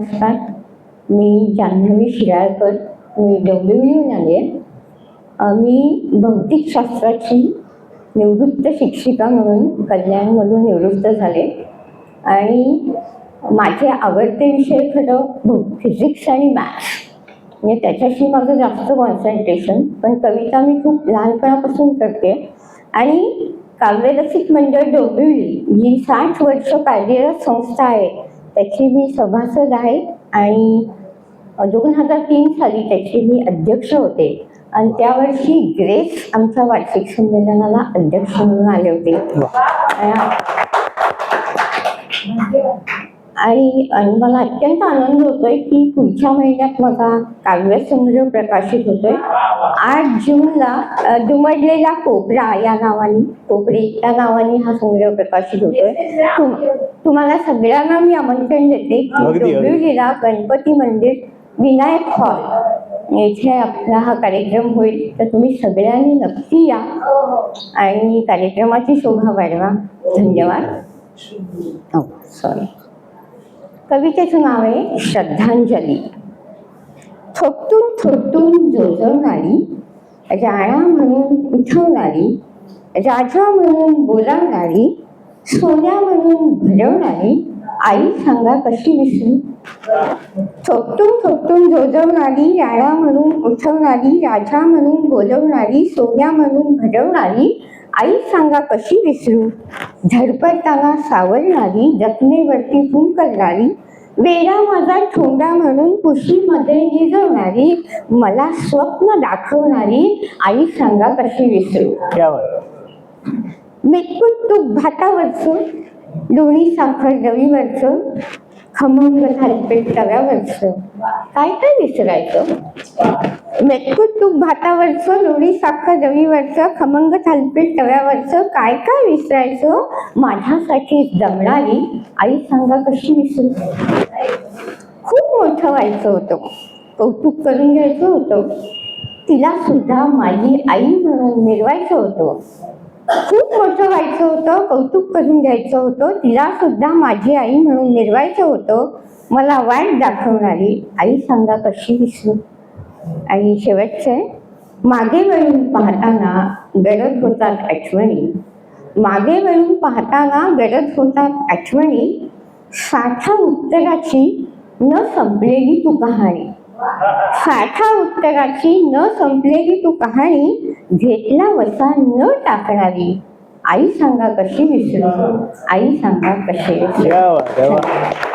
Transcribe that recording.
नमस्कार मी जान्हवी शिराळकर मी डोंबिवलीहून आले आहे मी भौतिकशास्त्राची निवृत्त शिक्षिका म्हणून कल्याणमधून निवृत्त झाले. आणि माझे आवडते विषय खरं भौ फिजिक्स आणि मॅथ्स म्हणजे त्याच्याशी माझं जास्त कॉन्सन्ट्रेशन पण कविता मी खूप लहानपणापासून करते. आणि काव्यरसिक मंडळ डोंबिवली जी साठ वर्ष कार्यरत संस्था आहे. त्याची मी सभासद आहे आणि दोन हजार तीन साली त्याचे मी अध्यक्ष होते. आणि त्यावर्षी ग्रेस आमच्या वार्षिक संमेलनाला अध्यक्ष म्हणून आले होते. आणि आणि मला अत्यंत आनंद होतोय की पुढच्या महिन्यात माझा काव्यसंग्रह प्रकाशित होतोय. आठ जूनला दुमडलेला कोपरा या नावाने कोपरे या नावाने हा संग्रह प्रकाशित होतोय. तुम तुम्हाला सगळ्यांना मी आमंत्रण देते. डोंबिवलीला गणपती मंदिर विनायक हॉल. येथे आपला हा कार्यक्रम होईल. तर तुम्ही सगळ्यांनी नक्की या आणि कार्यक्रमाची शोभा वाढवा. धन्यवाद. हो सॉरी कवितेचं नाव आहे श्रद्धांजली. थोपटून थोपटून जोजवणारी राणा म्हणून उठवणारी राजा म्हणून बोलावणारी सोन्या म्हणून भरवणारी आई सांगा कशी विसरू थोपटून थोपटून जोजवणारी राणा म्हणून उठवणारी राजा म्हणून बोलवणारी सोन्या म्हणून भरवणारी आई सांगा कशी विसरू धडपडताना सावरणारी जखमेवरती फूम करणारी वेडा माझा ठोंडा म्हणून कुशीमध्ये निजवणारी मला स्वप्न दाखवणारी आई सांगा कशी विसरू? मेटकूट तूप भातावरचं लोणी साखर रवीवरचं खमंग थालपेट तव्यावरचं काय काय विसरायचं? मेटकूट तूप भातावरचं लोणी साखर रवीवरचं खमंग थालपेट तव्यावरचं काय काय विसरायचं? माझ्यासाठी जमणारी आई सांगा कशी विसरू? मोठं व्हायचं होतं. कौतुक करून घ्यायचं होतं. तिला सुद्धा माझी आई म्हणून मिरवायचं होतं. खूप मोठं व्हायचं होतं कौतुक करून घ्यायचं होतं. तिला सुद्धा माझी आई म्हणून मिरवायचं होतं. मला वाईट दाखवणारी आई सांगा कशी विसरू आणि शेवटचं. आहे मागे वळून पाहताना गडद होतात आठवणी. मागे वळून पाहताना गडद होतात आठवणी. साठा उत्तराची न संपलेली तू कहाणी. साठा उत्तराची न संपलेली तू कहाणी घेतला वसा न टाकणारी. आई सांगा कशी विसरू? आई सांगा कशी विसरू?